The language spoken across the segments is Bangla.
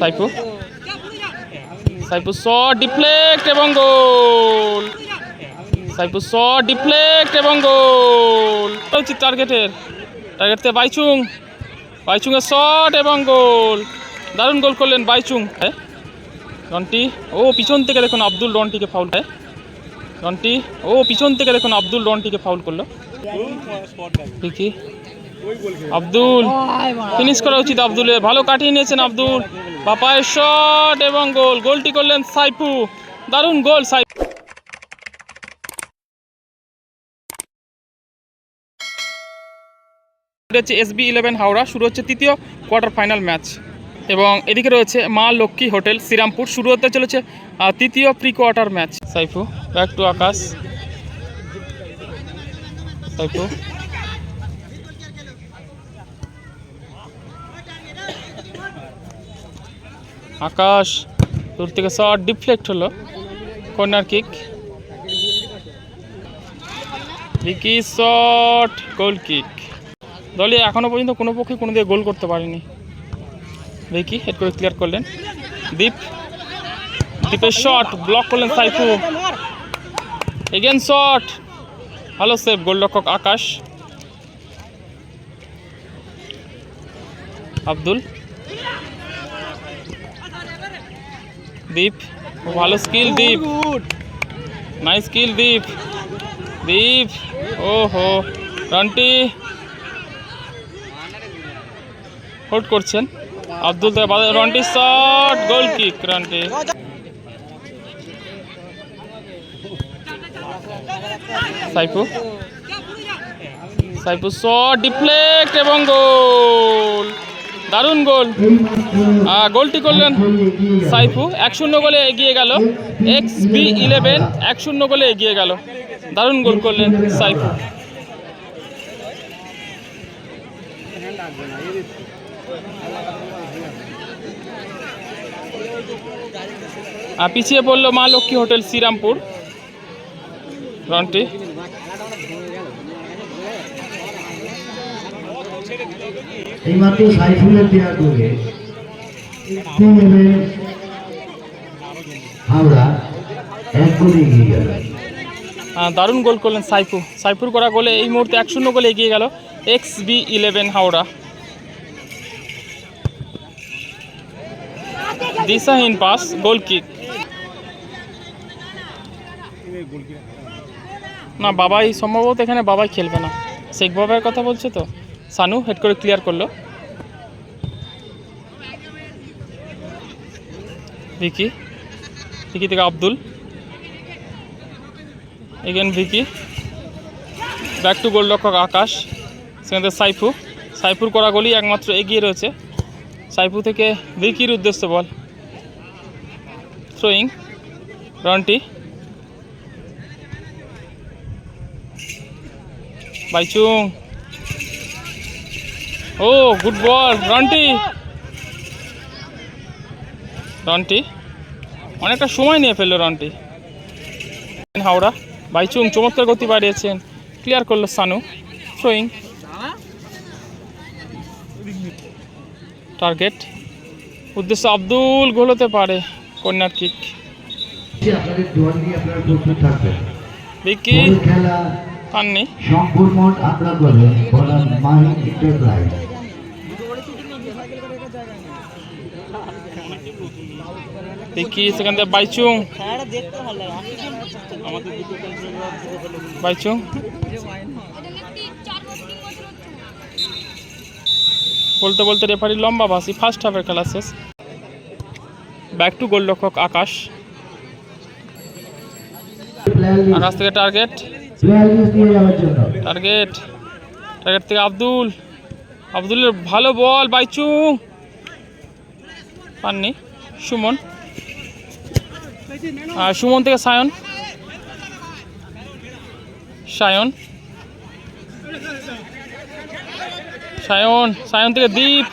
সাইফু? সাইফু শট ডিফ্লেক্ট এবং গোল। সাইফু শট ডিফ্লেক্ট এবং গোল। উচিত টার্গেটের টার্গেটতে বাইচুং। বাইচুংয়ের শট এবং গোল। দারুণ গোল করলেন বাইচুং। হ্যাঁ? রন্টি ও পিছন থেকে দেখুন আব্দুল রন্টিকে ফাউল হয় রন্টি ও পিছন থেকে দেখুন আব্দুল রন্টিকে ফাউল করল। ঠিকই। আব্দুল ফিনিশ করা উচিত আব্দুলের। ভালো কাটিয়ে নিয়েছেন আব্দুল। বাপায়ের শট এবং গোল। গোলটি করলেন সাইফু। দারুণ গোল সাইফু। হচ্ছে এসবি ইলেভেন হাওড়া। শুরু হচ্ছে তৃতীয় কোয়ার্টার ফাইনাল ম্যাচ এবং এদিকে রয়েছে মা লক্ষ্মী হোটেল, শ্রীরামপুর। শুরু হতে চলেছে তৃতীয় pre quarter match Saifu back to Akash. Saifu. Akash, দূর থেকে শট ডিফ্লেক্ট হলো corner kick Vicky shot goal kick দলে এখনও পর্যন্ত কোনো পক্ষে কোনো দিয়ে গোল করতে পারেনি। ভিকি হেড করে ক্লিয়ার করলেন। দীপ দীপের শট ব্লক করলেন সাইফু। এগেন শট ভালো সেভ গোলরক্ষক আকাশ। আব্দুল। দীপ, ভালো skill Deep. Nice skill Deep. Deep ও হো রানটি। হোল্ড করছেন। Abdul Ranti shot goal kick Ranti. Saifu. Saifu shot deflect এবং গোল দারুণ গোল। গোলটি করলেন সাইফু। এক শূন্য গোলে এগিয়ে গেল। এক্স বি ইলেভেন এক শূন্য গোলে এগিয়ে গেল। দারুণ গোল করলেন সাইফু। পিছিয়ে পড়ল মা লক্ষ্মী হোটেল শ্রীরামপুর। রনটি। এইমাত্র সাইফুলের দেওয়া গোলে তিন এমএ হাওড়া এক গোলে এগিয়ে গেল। দারুণ গোল করলেন সাইফু। সাইফুর করা গোলে এই মুহূর্তে এক শূন্য গোলে এগিয়ে গেল এক্স বি ইলেভেন হাওড়া। দিশাহীন পাস, গোল কিক। না, বাবাই, সম্ভবত এখানে বাবাই খেলবে না। শেখ বাবার কথা বলছে তো? সানু হেড করে ক্লিয়ার করল। ভিকি ভিকি থেকে Abdul. Again Vicky. Back to গোলরক্ষক আকাশ, সেখান সাইফু। সাইফুর করা গোলই একমাত্র এগিয়ে রয়েছে। সাইফু থেকে ভিকির উদ্দেশ্যে বল। থ্রোয়িং রনটি বাইচুং ও গুড বল রনটি রনটি অনেকটা সময় নিয়ে ফেলল রনটি হাওড়া বাইচুং চমৎকার গতি বাড়িয়েছেন। ক্লিয়ার করল সানু। থ্রোয়িং টার্গেট উদ্দেশ্য আব্দুল গোল হতে পারে কর্নার কিক বিকি পাননি। আমরা বলে এন্টারপ্রাইজ বিকি সেখান থেকে বাইচুং। বাইচুং। বলতে বলতে রেফারি লম্বা বাসি ফার্স্ট হাফের খেলা শেষ। ব্যাক টু গোলরক্ষক আকাশ। আকাশ থেকে টার্গেট প্লেয়ার দিয়ে যাওয়ার জন্য। টার্গেট টার্গেট থেকে আব্দুল। আব্দুলের ভালো বল বাইচুং। পাননি সুমন। আর সুমন থেকে সায়ন। সায়ন। সায়ন সায়ন থেকে দীপ।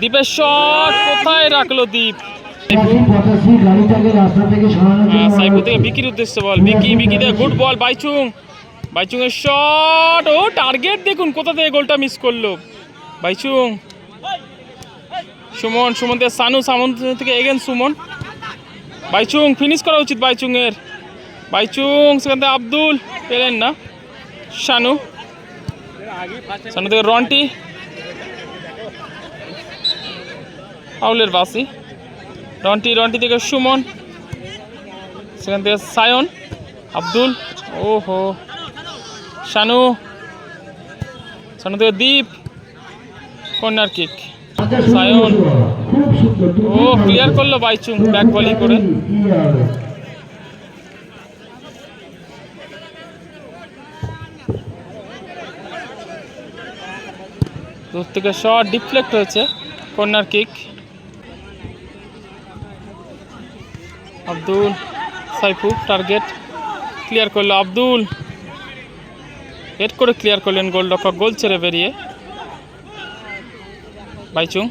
দীপের শট কোথায় রাখল দীপ? পঁচাশি থেকে হ্যাঁ, সাইফু থেকে বিকির উদ্দেশ্যে ball. Vicky Vicky good ball Baichung. Baichung এর শট ও টার্গেট দেখুন কোথা থেকে গোলটা মিস করল। বাইচুং। সুমন সুমন থেকে সানু, সামন থেকে এগেন সুমন। বাইচুং ফিনিশ করা উচিত বাইচুং এর বাইচুং, সেখান থেকে আব্দুল, পেলেন না। শানু শানু থেকে রন্টি। আউলের বাসি। রন্টি রন্টি থেকে সুমন। সেখান থেকে সায়ন, আব্দুল। ওহো। শানু। শানু থেকে দীপ কর্নার কিক সায়ন। ও ক্লিয়ার করল বাইচুং ব্যাক বলি করে। দূর থেকে শট ডিফ্লেক্ট হয়েছে corner kick Abdul Saifu target clear করল আব্দুল। হেড করে ক্লিয়ার করলেন গোলরক্ষক গোল ছেড়ে বেরিয়ে। বাইচুং।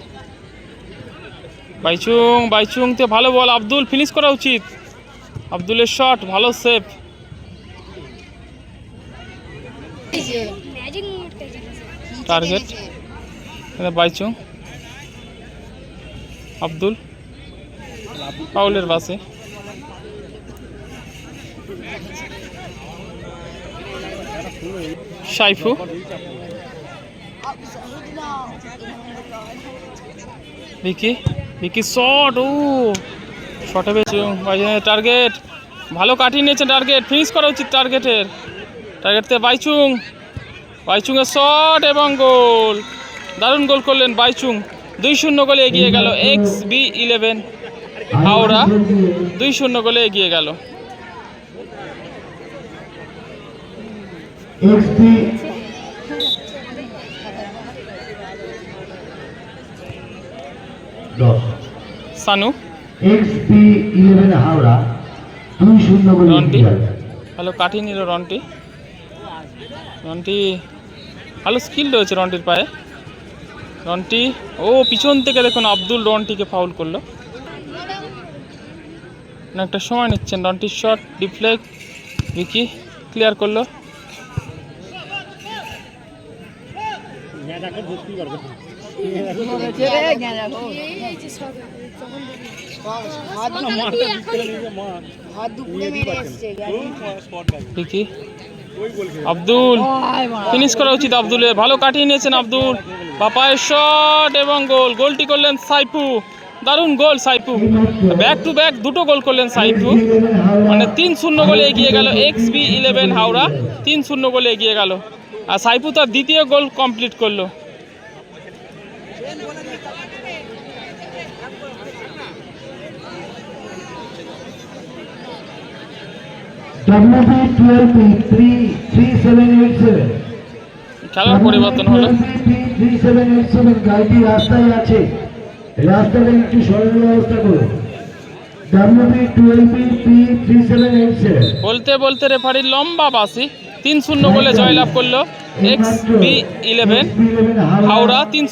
বাইচুং বাইচুংতে ভালো বল আব্দুল ফিনিশ করা উচিত। আব্দুলের শট ভালো সেভ টার্গেট বাইচুং। আব্দুল। পাউলের বাসে। সাইফু। ভিকি ভিকি শট ও শটে পেয়েছি টার্গেট ভালো কাটিয়ে নিয়েছে টার্গেট ফিনিশ করা উচিত টার্গেটের টার্গেট থেকে বাইচুং। বাইচুংয়ের শট এবং গোল দারুণ গোল করলেন বাইচুং। দুই শূন্য গোলে এগিয়ে গেল এক্স বি ইলেভেন হাওড়া। দুই শূন্য গোলে এগিয়ে গেল। XP Sanu. XP eleven Howrah দুই শূন্য রন্টি। ভালো কাটিয়ে নিল রনটি রনটি ভালো স্কিল রয়েছে রনটির পায়ে। রনটি ও পিছন থেকে দেখুন আব্দুল রনটিকে ফাউল করল। অনেকটা সময় নিচ্ছেন রনটির শট ডিফ্লেক্ট ভিকি ক্লিয়ার করল। আব্দুল। ফিনিশ করা উচিত আব্দুলের। ভালো কাটিয়ে নিয়েছেন আব্দুল। বাপায়ের শট এবং গোল। গোলটি করলেন সাইফু। দারুণ goal Saifu. Back to back দুটো গোল করলেন সাইফু। মানে তিন শূন্য গোলে এগিয়ে গেল এক্স বি ইলেভেন হাওড়া। তিন শূন্য গোলে এগিয়ে গেল। আর সাইফু তার দ্বিতীয় গোল কমপ্লিট করল। WP 12P 33787 খেলার পরিবর্তন হলো। গাড়িটি রাস্তায় আছে। রাস্তাটা একটু সরল ব্যবস্থা সেভেন বলতে বলতে রেফারির লম্বা বাসি তিন শূন্য গোলে জয়লাভ করল এক্স বি ইলেভেন হাওড়া তিন